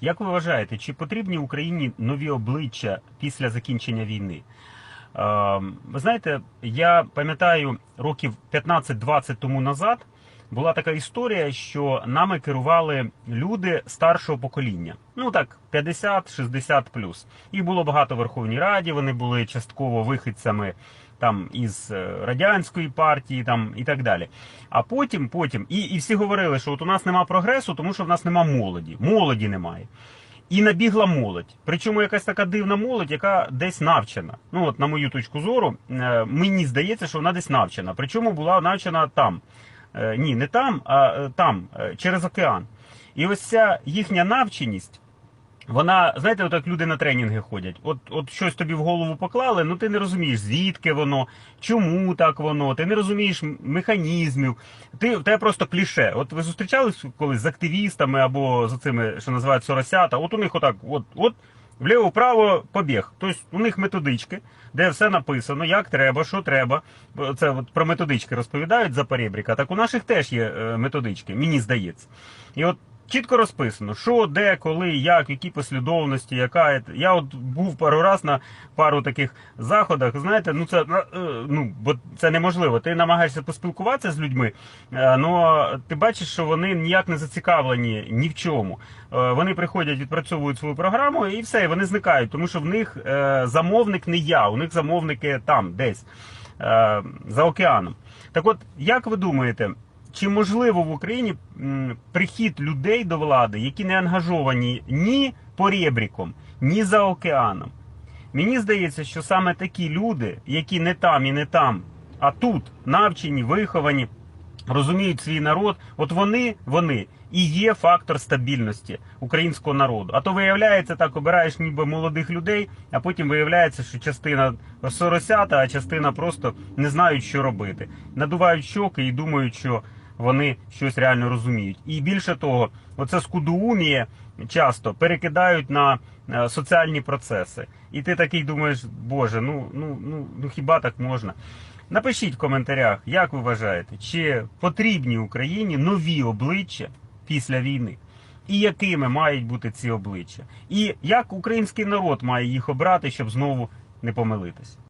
Як ви вважаєте, чи потрібні Україні нові обличчя після закінчення війни? Е, Ви знаєте, я пам'ятаю років 15-20 тому назад була така історія, що нами керували люди старшого покоління. Ну так, 50-60 плюс. Їх було багато в Верховній Раді. Вони були частково вихідцями там із е, радянської партії, там і так далі. А потім, потім, і, і всі говорили, що от у нас нема прогресу, тому що в нас нема молоді. Молоді немає. І набігла молодь. Причому якась така дивна молодь, яка десь навчена. Ну от на мою точку зору, е, мені здається, що вона десь навчена. Причому була навчена там. Е, Ні, не там, а е, там, е, через океан. І ось ця їхня навченість. Вона, знаєте, отак люди на тренінги ходять. От, от щось тобі в голову поклали, ну ти не розумієш, звідки воно, чому так воно, ти не розумієш механізмів. Ти в просто кліше. От ви зустрічались колись з активістами або з цими, що називають соросята. От у них отак, от, от вліво-вправо побіг. Тобто у них методички, де все написано, як треба, що треба. Це от про методички розповідають за перебріка. Так у наших теж є е, методички, мені здається. І от чітко розписано, що, де, коли, як, в якій послідовності, яка. Я от був пару раз на пару таких заходах. Знаєте, ну це е, ну бо це неможливо. Ти намагаєшся поспілкуватися з людьми, але ти бачиш, що вони ніяк не зацікавлені ні в чому. Е, Вони приходять, відпрацьовують свою програму і все, вони зникають, тому що в них е, замовник не я, у них замовники там, десь за океаном. Так от, як ви думаєте? Чи можливо в Україні прихід людей до влади, які не ангажовані ні порєбріком, ні за океаном? Мені здається, що саме такі люди, які не там і не там, а тут навчені, виховані, розуміють свій народ, от вони, вони і є фактор стабільності українського народу. А то виявляється, так обираєш ніби молодих людей, а потім виявляється, що частина соросята, а частина просто не знають, що робити. Надувають щоки і думають, що вони щось реально розуміють. І більше того, оце скудоуміє часто перекидають на е, соціальні процеси. І ти такий думаєш, боже, ну, ну, ну, ну хіба так можна? Напишіть в коментарях, як ви вважаєте, чи потрібні Україні нові обличчя після війни? І якими мають бути ці обличчя? І як український народ має їх обрати, щоб знову не помилитися?